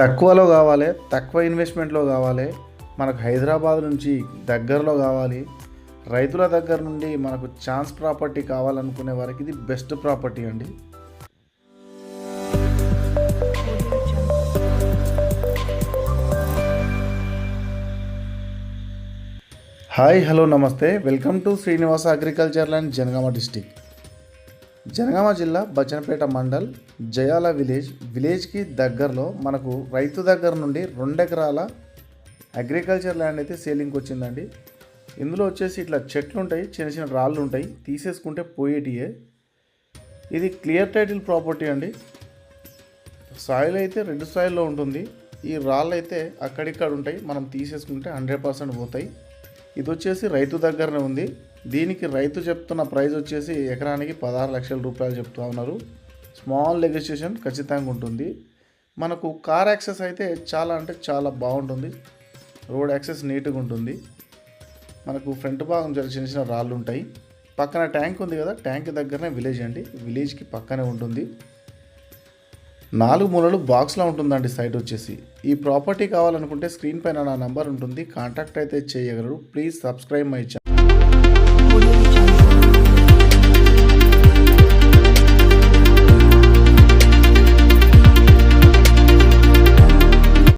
తక్కువలో కావాలి తక్కువ ఇన్వెస్ట్మెంట్లో కావాలి మనకు హైదరాబాద్ నుంచి దగ్గరలో కావాలి రైతుల దగ్గర నుండి మనకు ఛాన్స్ ప్రాపర్టీ కావాలనుకునే వారికి ఇది బెస్ట్ ప్రాపర్టీ అండి. హాయ్ హలో నమస్తే. Welcome to Srinivasa agriculture land Janagama district Janagama జిల్లా బచ్చనపేట మండల్ జయాల విలేజ్ విలేజ్కి దగ్గరలో మనకు రైతు దగ్గర నుండి రెండు ఎకరాల అగ్రికల్చర్ ల్యాండ్ అయితే సేలింగ్కి వచ్చిందండి. ఇందులో వచ్చేసి ఇట్లా చెట్లు ఉంటాయి చిన్న చిన్న రాళ్ళు ఉంటాయి తీసేసుకుంటే పోయేటియే. ఇది క్లియర్ టైటిల్ ప్రాపర్టీ అండి. సాయిల్ అయితే రెడ్ సాయిల్లో ఉంటుంది. ఈ రాళ్ళు అయితే అక్కడిక్కడ ఉంటాయి మనం తీసేసుకుంటే హండ్రెడ్ పర్సెంట్ పోతాయి. ఇది వచ్చేసి రైతు దగ్గరనే ఉంది. దీనికి రైతు చెప్తున్న ప్రైస్ వచ్చేసి ఎకరానికి పదహారు లక్షల రూపాయలు చెప్తూ ఉన్నారు. స్మాల్ నెగోషియేషన్ ఖచ్చితంగా ఉంటుంది. మనకు కార్ యాక్సెస్ అయితే చాలా అంటే చాలా బాగుంటుంది. రోడ్ యాక్సెస్ నీట్గా ఉంటుంది. మనకు ఫ్రంట్ భాగం చాలా చిన్న చిన్న రాళ్ళు ఉంటాయి. పక్కన ట్యాంక్ ఉంది కదా ట్యాంక్ దగ్గరనే విలేజ్ అండి. విలేజ్కి పక్కనే ఉంటుంది. నాలుగు మూలలు బాక్స్లో ఉంటుందండి సైట్ వచ్చేసి. ఈ ప్రాపర్టీ కావాలనుకుంటే స్క్రీన్ పైన నా నంబర్ ఉంటుంది. కాంటాక్ట్ అయితే చేయగలరు. Please subscribe my channel